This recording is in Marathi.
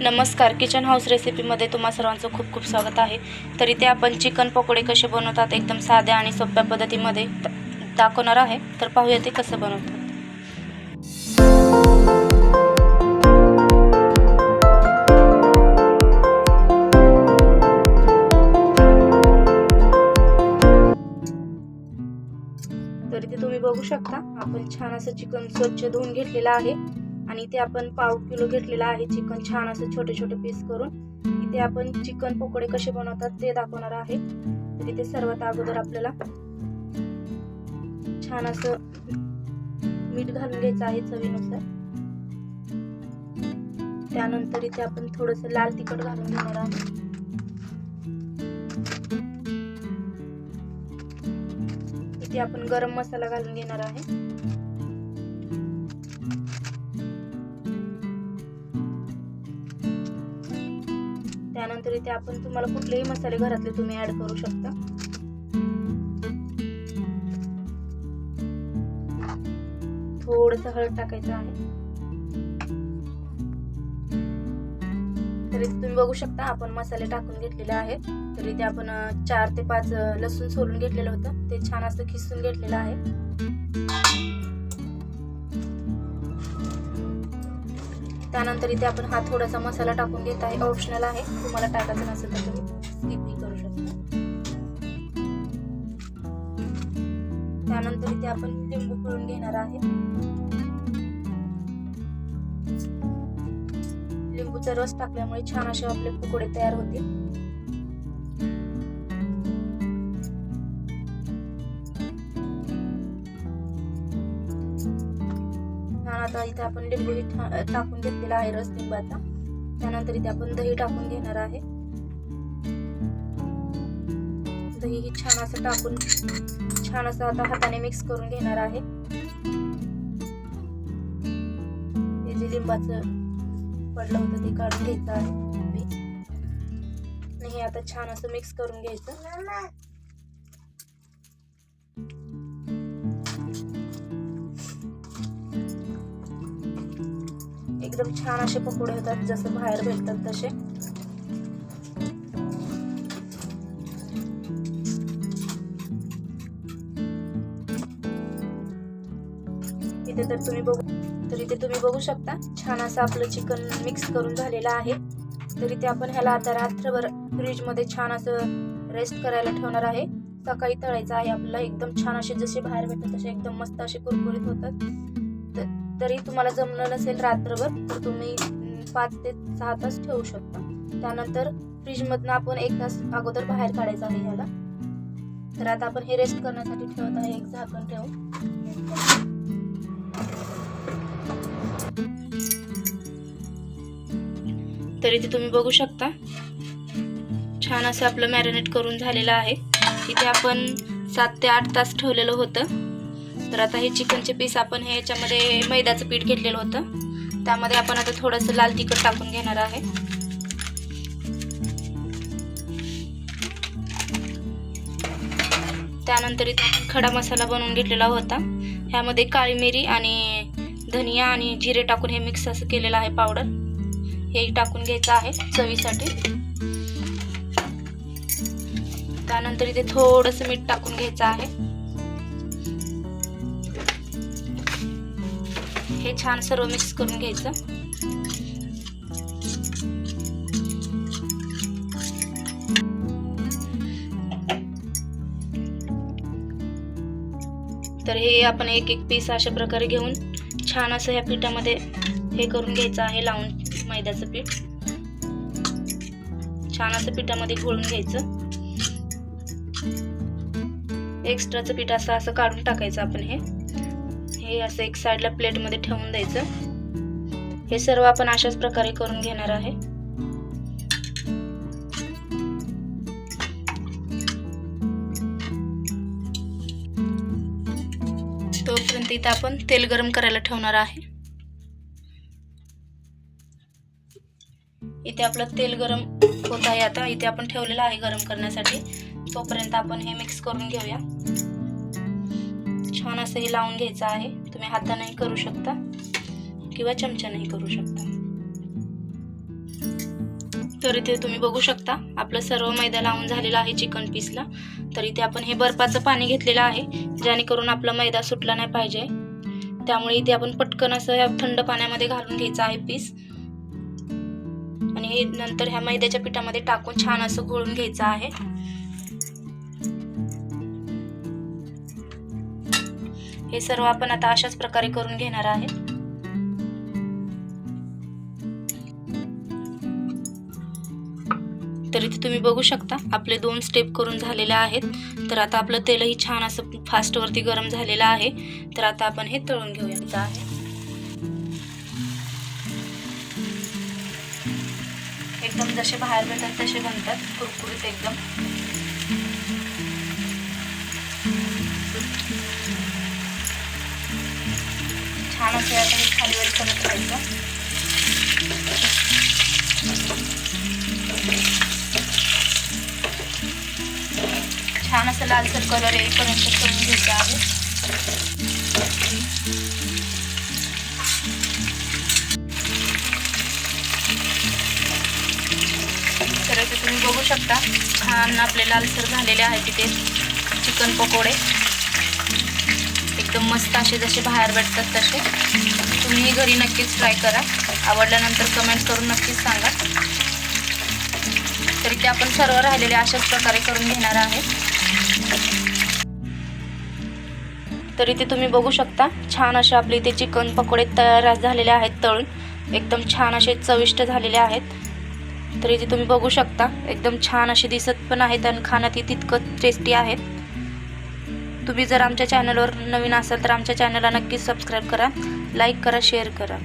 नमस्कार किचन हाऊस रेसिपीमध्ये तुम्हा सर्वांचं खूप खूप स्वागत आहे. तर इथे आपण चिकन पकोडे कसे बनवतात एकदम साध्या आणि सोप्या पद्धतीमध्ये दाखवणार आहे. तर पाहूया ते कसं बनवतात. तर इथे तुम्ही बघू शकता आपण छान असं चिकन स्वच्छ धुवून घेतलेलं आहे. आणि इथे आपण पाव किलो घेतलेला आहे चिकन. छान असं छोटे छोटे पीस करून. इथे आपण चिकन पकोडे कसे बनवतात ते दाखवणार आहे. तर इथे सर्वात अगोदर आपल्याला छान असं मीठ घालून घ्यायचं आहे चवीनुसार. त्यानंतर इथे आपण थोडस लाल तिखट घालून घेणार आहे इथे आपण गरम मसाला घालून घेणार आहे. तरी इथे आपण तुम्हाला कुठलेही मसाले घरातले तुम्ही ऍड करू शकता. थोडस हळद टाकायचं आहे. तर इथे तुम्ही बघू शकता आपण मसाले टाकून घेतलेले आहेत. तर इथे आपण चार ते पाच लसूण सोलून घेतलेलं होतं. ते छान असं खिसून घेतलेलं आहे. त्यानंतर इथे आपण हा थोडासा मसाला टाकून घेत आहे. ऑप्शनल आहे. तुम्हाला टाकायचं नसेल तर तुम्ही स्किपही करू शकता. त्यानंतर इथे आपण लिंबू पिळून घेणार आहे. लिंबूचा रस टाकल्यामुळे छान असे आपले पकोडे तयार होतील. आता इथे आपण लिंबूही ठा- टाकून घेतलेला आहे रस लिंबाचा. त्यानंतर इथे आपण दही टाकून घेणार आहे. दही ही छान असं टाकून छान असं आता हाताने मिक्स करून घेणार आहे. हे जे लिंबाचं पडलं होतं ते काढून घ्यायचं आहे हे आता छान असं मिक्स करून घ्यायचं. एकदम छान असे पकोडे होतात जसं बाहेर भेटतात तसे. इथे तर तुम्ही बघू तर इथे तुम्ही बघू शकता छान असं आपलं चिकन मिक्स करून झालेलं आहे. तर इथे आपण ह्याला आता रात्रभर फ्रीजमध्ये छान असं रेस्ट करायला ठेवणार आहे. सकाळी तळायचं आहे आपल्याला एकदम छान असे जसे बाहेर भेटतात तसे एकदम मस्त असे कुरकुरीत होतात. तर तरी तुम्हाला जमलं नसेल रात्रभर तर तुम्ही पाच ते सहा तास ठेवू शकता. त्यानंतर फ्रीजमधनं आपण एक तास अगोदर बाहेर काढायचं आहे ह्याला तर आता आपण हे रेस्ट करण्यासाठी ठेवत आहे. एक झाकण ठेवू. तर इथे तुम्ही बघू शकता छान असं आपलं मॅरिनेट करून झालेलं आहे. इथे आपण सात ते आठ तास ठेवलेलं होतं. तर आता हे चिकनचे पीस आपण हे याच्यामध्ये मैद्याचं पीठ घेतलेलं होतं. त्यामध्ये आपण आता थोडंसं लाल तिखट टाकून घेणार आहे. त्यानंतर इथे आपण खडा मसाला बनवून घेतलेला होता. ह्यामध्ये काळी मिरी आणि धनिया आणि जिरे टाकून हे मिक्स असं केलेलं आहे पावडर. हे टाकून घ्यायचं आहे चवीसाठी. त्यानंतर इथे थोडंसं मीठ टाकून घ्यायचं आहे. हे छान सर्व मिक्स करून घ्यायचं. तर हे आपण एक एक पीस अशा प्रकारे घेऊन छान असं ह्या पिठामध्ये हे करून घ्यायचं आहे लावून मैद्याचं पीठ. छान असं पिठामध्ये घोळून घ्यायचं. एक्स्ट्राचं पीठ असं असं काढून टाकायचं आपण हे. हे असं एक साईडला प्लेटमध्ये ठेवून द्यायचं. हे सर्व आपण अशाच प्रकारे करून घेणार आहे. तोपर्यंत इथं आपण तेल गरम करायला ठेवणार आहे. इथे आपलं तेल गरम होत आहे आता. इथे आपण ठेवलेलं आहे गरम करण्यासाठी. तोपर्यंत आपण हे मिक्स करून घेऊया. छान असंही लावून घ्यायचं आहे. तुम्ही हातानेही करू शकता किंवा चमच्यानेही करू शकता. तर इथे तुम्ही बघू शकता. आपलं सर्व मैदा लावून झालेला आहे चिकन पीसला. तर इथे आपण हे बर्फाचं पाणी घेतलेलं आहे जेणेकरून आपला मैदा सुटला नाही पाहिजे. त्यामुळे इथे आपण पटकन असं थंड पाण्यामध्ये घालून घ्यायचं आहे पीस. आणि हे नंतर ह्या मैद्याच्या पिठामध्ये टाकून छान असं घोळून घ्यायचं आहे. हे सर्व आपण आता अशाच प्रकारे करून घेणार आहे तर इथे तुम्ही बघू शकता आपले दोन स्टेप करून झालेले आहेत. तर आता आपलं तेलही छान असं फास्टवरती गरम झालेलं आहे. तर आता आपण हे तळून घेऊया आहे. एकदम जसे बाहेर मिळतात तसे बनतात. कुरकुरीत एकदम. छान असे आता हे खालीवर करत राहायचं छान असं लालसर कलर येईपर्यंत करून घ्यायचं आहे तर इथे तुम्ही बघू शकता छान आपले लालसर झालेले आहेत तिथे चिकन पकोडे. एकदम मस्त असे जसे बाहेर भेटतात तसे. तुम्ही घरी नक्कीच ट्राय करा. आवडल्यानंतर कमेंट करून नक्कीच सांगा. तरी ते आपण सर्व राहिलेले अशाच प्रकारे करून घेणार आहे तरी ते तुम्ही बघू शकता छान असे आपले इथे चिकन पकोडे तयार झालेले आहेत तळून. एकदम छान असे चविष्ट झालेले आहेत. तर इथे तुम्ही बघू शकता एकदम छान असे दिसत पण आहेत आणि खाण्यात तितकं टेस्टी आहेत तुम्ही जर आमच्या चॅनलवर नवीन असाल तर आमच्या चॅनलला नक्कीच सबस्क्राईब करा लाईक करा शेअर करा.